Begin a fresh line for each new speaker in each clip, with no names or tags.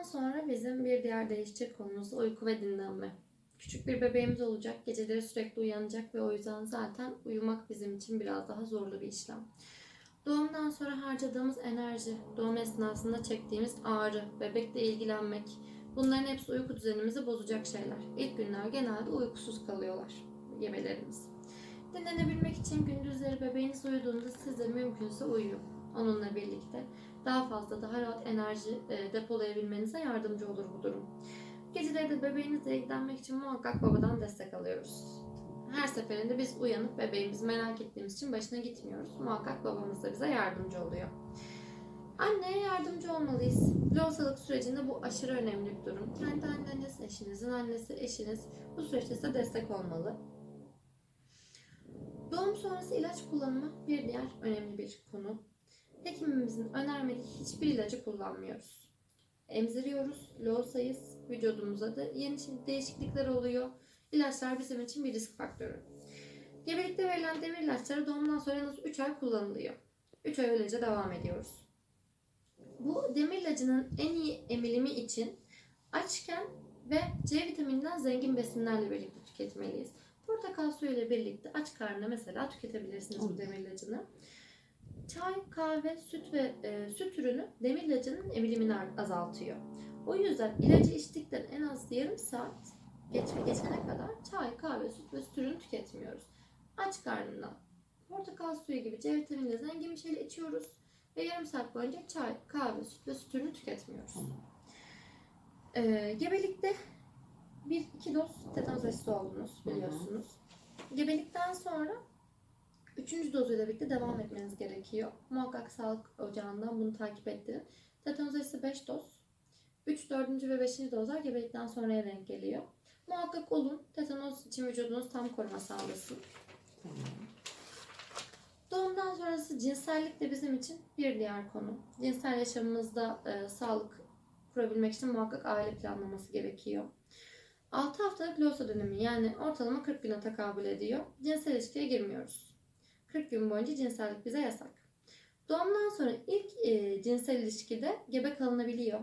Doğumdan sonra bizim bir diğer değişecek konumuz uyku ve dinlenme. Küçük bir bebeğimiz olacak. Geceleri sürekli uyanacak ve o yüzden zaten uyumak bizim için biraz daha zorlu bir işlem. Doğumdan sonra harcadığımız enerji, doğum esnasında çektiğimiz ağrı, bebekle ilgilenmek, bunların hepsi uyku düzenimizi bozacak şeyler. İlk günler genelde uykusuz kalıyorlar gebelerimiz. Dinlenebilmek için gündüzleri bebeğiniz uyuduğunda siz de mümkünse uyuyun. Onunla birlikte daha fazla, daha rahat enerji e, depolayabilmenize yardımcı olur bu durum. Geceleri de bebeğinizle ilgilenmek için muhakkak babadan destek alıyoruz. Her seferinde biz uyanıp bebeğimizi merak ettiğimiz için başına gitmiyoruz. Muhakkak babamız da bize yardımcı oluyor. Anneye yardımcı olmalıyız. Lohusalık sürecinde bu aşırı önemli bir durum. Kendi anneniz, eşinizin annesi, eşiniz bu süreçte size destek olmalı. Doğum sonrası ilaç kullanımı bir diğer önemli bir konu. Hekimimizin önermediği hiçbir ilacı kullanmıyoruz. Emziriyoruz, lohusayız, vücudumuza da yeni değişiklikler oluyor. İlaçlar bizim için bir risk faktörü. Gebelikte verilen demir ilaçları doğumdan sonra az 3 ay kullanılıyor. 3 ay öylece devam ediyoruz. Bu demir ilacının en iyi emilimi için açken ve C vitamininden zengin besinlerle birlikte tüketmeliyiz. Portakal suyu ile birlikte aç karnına mesela tüketebilirsiniz bu demir ilacını. Çay, kahve, süt ve e, süt ürünü demir ilacının emilimini azaltıyor. O yüzden ilacı içtikten en az yarım saat geç, geçene kadar çay, kahve, süt ve süt ürünü tüketmiyoruz. Aç karnına portakal suyu gibi C vitaminiyle zengin bir şeyle içiyoruz ve yarım saat boyunca çay, kahve, süt ve süt ürünü tüketmiyoruz. Ee, gebelikte bir iki doz tetanoz aşısı oldunuz biliyorsunuz. Gebelikten sonra üçüncü dozuyla birlikte devam etmeniz gerekiyor. Muhakkak sağlık ocağından bunu takip ettirin. Tetanoz aşısı 5 doz. 3, 4. ve 5. dozlar gebelikten sonraya denk geliyor. Muhakkak olun. Tetanoz için vücudunuz tam koruma sağlasın. Doğumdan sonrası cinsellik de bizim için bir diğer konu. Cinsel yaşamımızda e, sağlık kurabilmek için muhakkak aile planlaması gerekiyor. 6 haftalık lohusa dönemi yani ortalama 40 güne tekabül ediyor. Cinsel ilişkiye girmiyoruz. 40 gün boyunca cinsellik bize yasak. Doğumdan sonra ilk e, cinsel ilişkide gebe kalınabiliyor.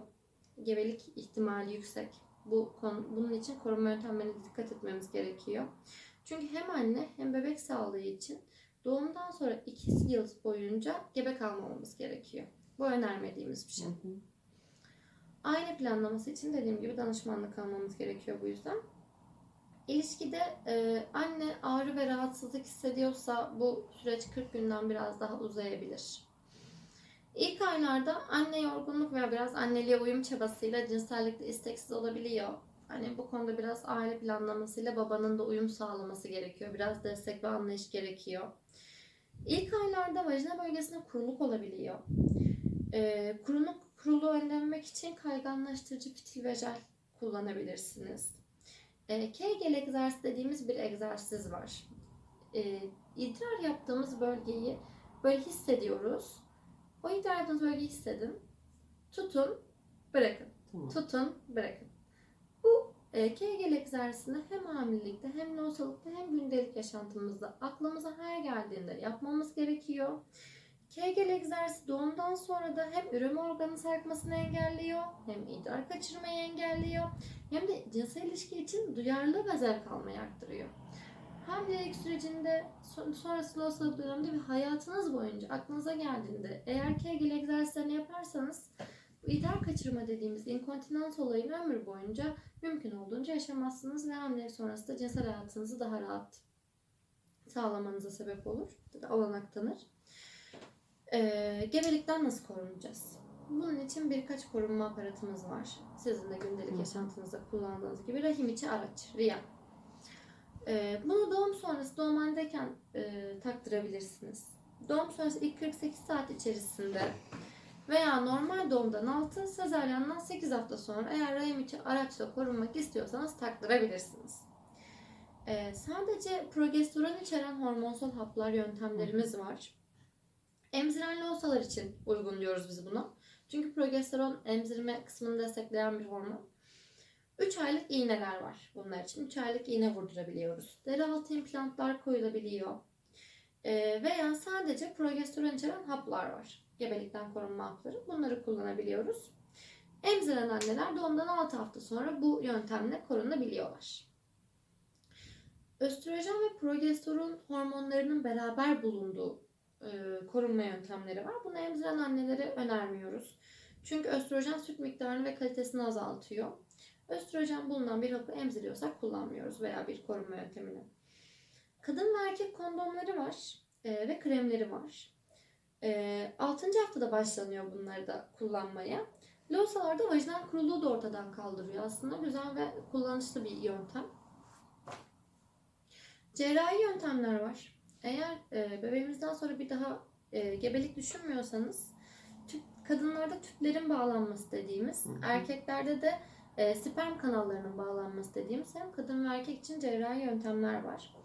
Gebelik ihtimali yüksek. Bu konu, bunun için koruma yöntemlerine dikkat etmemiz gerekiyor. Çünkü hem anne hem bebek sağlığı için doğumdan sonra 2 yıl boyunca gebe kalmamamız gerekiyor. Bu önermediğimiz bir şey. Aile planlaması için dediğim gibi danışmanlık almamız gerekiyor bu yüzden. İlişkide e, anne ağrı ve rahatsızlık hissediyorsa bu süreç 40 günden biraz daha uzayabilir. İlk aylarda anne yorgunluk veya biraz anneliğe uyum çabasıyla cinsellikte isteksiz olabiliyor. Hani bu konuda biraz aile planlamasıyla babanın da uyum sağlaması gerekiyor. Biraz destek ve anlayış gerekiyor. İlk aylarda vajina bölgesinde kuruluk olabiliyor. Ee, kuruluk, kuruluğu önlemek için kayganlaştırıcı fitil ve jel kullanabilirsiniz. Ee, Kegel egzersizi dediğimiz bir egzersiz var. Ee, idrar yaptığımız bölgeyi böyle hissediyoruz. O idrar yaptığınız bölgeyi hissedin. Tutun, bırakın.
Tamam.
Tutun, bırakın. Bu e, Kegel egzersizini hem hamilelikte hem lohusalıkta hem gündelik yaşantımızda aklımıza her geldiğinde yapmamız gerekiyor. Kegel egzersizi doğumdan sonra da hem üreme organı sarkmasını engelliyor, hem idrar kaçırmayı engelliyor, hem de cinsel ilişki için duyarlı ve zevk almayı arttırıyor. Hamilelik sürecinde son- sonrasında lohusalık döneminde ve hayatınız boyunca aklınıza geldiğinde eğer Kegel egzersizlerini yaparsanız bu idrar kaçırma dediğimiz inkontinans olayını ömür boyunca mümkün olduğunca yaşamazsınız ve hamilelik sonrası da cinsel hayatınızı daha rahat sağlamanıza sebep olur. Olanak tanır. Ee, gebelikten nasıl korunacağız? Bunun için birkaç korunma aparatımız var. Sizin de gündelik yaşantınızda kullandığınız gibi rahim içi araç, RIA. Ee, bunu doğum sonrası doğumhanedeyken e, taktırabilirsiniz. Doğum sonrası ilk 48 saat içerisinde veya normal doğumdan 6, sezaryendan 8 hafta sonra eğer rahim içi araçla korunmak istiyorsanız taktırabilirsiniz. Ee, sadece progesteron içeren hormonsal haplar yöntemlerimiz var. Emziren lohusalar için uygun diyoruz biz buna. Çünkü progesteron emzirme kısmını destekleyen bir hormon. 3 aylık iğneler var bunlar için. 3 aylık iğne vurdurabiliyoruz. Deri altı implantlar koyulabiliyor. Ee, veya sadece progesteron içeren haplar var. Gebelikten korunma hapları. Bunları kullanabiliyoruz. Emziren anneler doğumdan 6 hafta sonra bu yöntemle korunabiliyorlar. Östrojen ve progesteron hormonlarının beraber bulunduğu korunma yöntemleri var. Bunu emziren annelere önermiyoruz. Çünkü östrojen süt miktarını ve kalitesini azaltıyor. Östrojen bulunan bir hapı emziriyorsak kullanmıyoruz veya bir korunma yöntemini. Kadın ve erkek kondomları var e, ve kremleri var. E, 6. haftada başlanıyor bunları da kullanmaya. Losalarda vajinal kuruluğu da ortadan kaldırıyor. Aslında güzel ve kullanışlı bir yöntem. Cerrahi yöntemler var. Eğer e, bebeğimizden sonra bir daha e, gebelik düşünmüyorsanız tüp, kadınlarda tüplerin bağlanması dediğimiz,
Hı hı.
erkeklerde de e, sperm kanallarının bağlanması dediğimiz hem kadın ve erkek için cerrahi yöntemler var.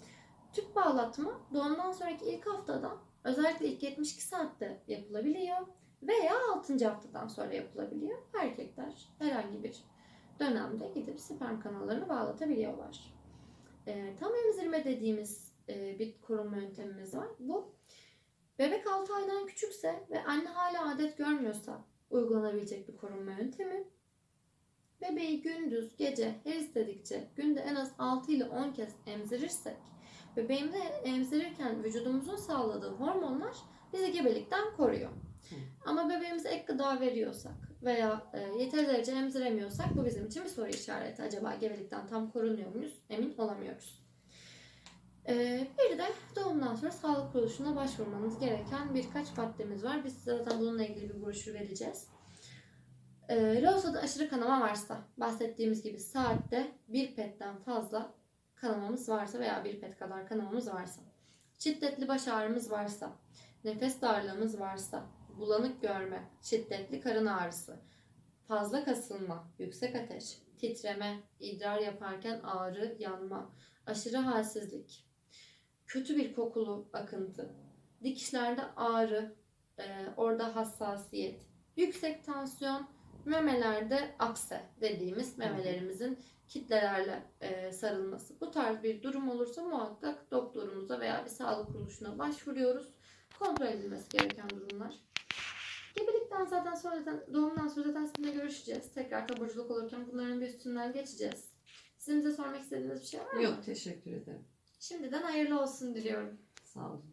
Tüp bağlatma doğumdan sonraki ilk haftada özellikle ilk 72 saatte yapılabiliyor veya 6. haftadan sonra yapılabiliyor. Erkekler herhangi bir dönemde gidip sperm kanallarını bağlatabiliyorlar. E, tam emzirme dediğimiz bir korunma yöntemimiz var. Bu bebek 6 aydan küçükse ve anne hala adet görmüyorsa uygulanabilecek bir korunma yöntemi. Bebeği gündüz, gece her istedikçe günde en az 6 ile 10 kez emzirirsek bebeğimde emzirirken vücudumuzun sağladığı hormonlar bizi gebelikten koruyor. Ama bebeğimize ek gıda veriyorsak veya e, yeteri derece emziremiyorsak bu bizim için bir soru işareti. Acaba gebelikten tam korunuyor muyuz? Emin olamıyoruz. E, bir de doğumdan sonra sağlık kuruluşuna başvurmanız gereken birkaç maddemiz var. Biz size zaten bununla ilgili bir broşür vereceğiz. E, Losa'da aşırı kanama varsa, bahsettiğimiz gibi saatte bir petten fazla kanamamız varsa veya bir pet kadar kanamamız varsa, şiddetli baş ağrımız varsa, nefes darlığımız varsa, bulanık görme, şiddetli karın ağrısı, fazla kasılma, yüksek ateş, titreme, idrar yaparken ağrı, yanma, aşırı halsizlik, kötü bir kokulu akıntı, dikişlerde ağrı, e, orada hassasiyet, yüksek tansiyon, memelerde akse dediğimiz memelerimizin kitlelerle e, sarılması. Bu tarz bir durum olursa muhakkak doktorumuza veya bir sağlık kuruluşuna başvuruyoruz. Kontrol edilmesi gereken durumlar. Gebelikten zaten sonra zaten doğumdan sonra zaten sizinle görüşeceğiz. Tekrar taburculuk olurken bunların bir üstünden geçeceğiz. Sizin bize sormak istediğiniz bir şey var mı?
Yok teşekkür ederim.
Şimdiden hayırlı olsun diliyorum.
Sağ olun.